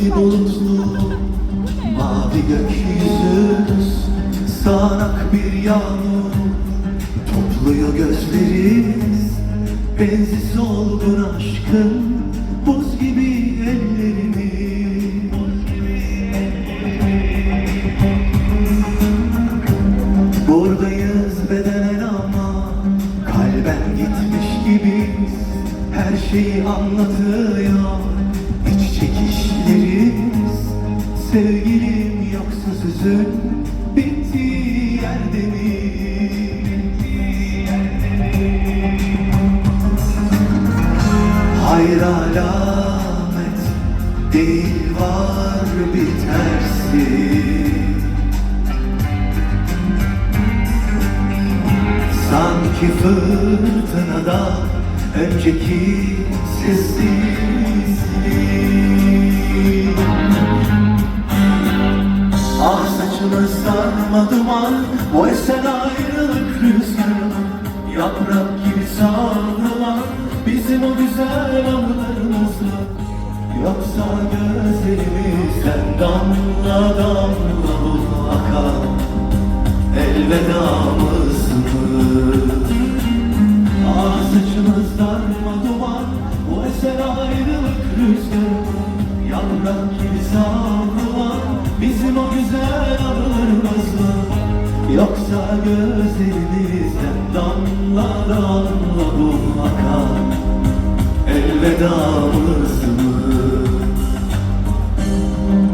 Renkli bulutlu mavi gökyüzü Sağanak bir yağmur. Topluyor gözlerimiz Benzi solgun aşkın buz gibi ellerimi Buradayız bedenen ama kalben gitmiş gibiyiz. Her şeyi anlatıyor Sevgilim yoksa sözün bittiği yerde mi? Hayır alamet değil var bir tersi Sanki fırtınada önceki sessizlik Yaprak gibi savrulan Bizim o güzel anılarımızla Yoksa gözlerimizden damla damla bu akan Elvedamız mı? Ah saçımız darma duman Bu eser ayrılık rüzgarı Yaprak gibi savrulan Bizim o güzel anılarımız mı? Yoksa gözlerimizden damla damla bu akan Elvedamız mı?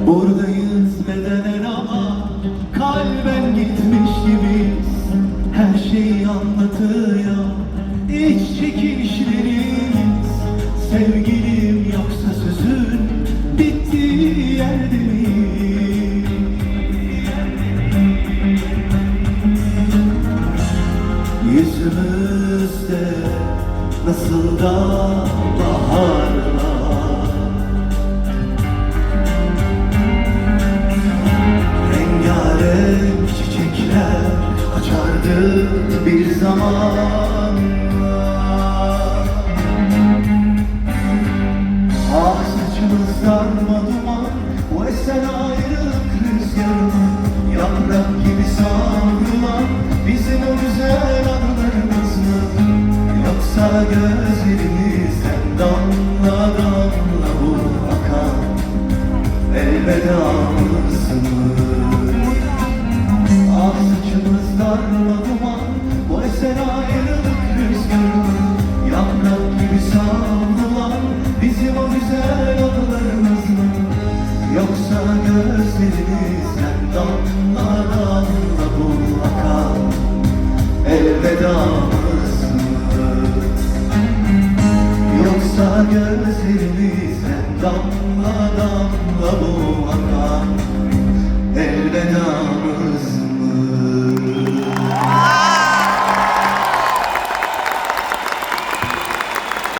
Buradayız bedenen ama kalben gitmiş gibiyiz. Her şeyi anlatıyor iç çekişlerimiz. Sevgilim yoksa sözün nasıl da baharlar gözlerimizden damla damla bu akan Elvedamız mı? Gözlerimizden damla damla Elveda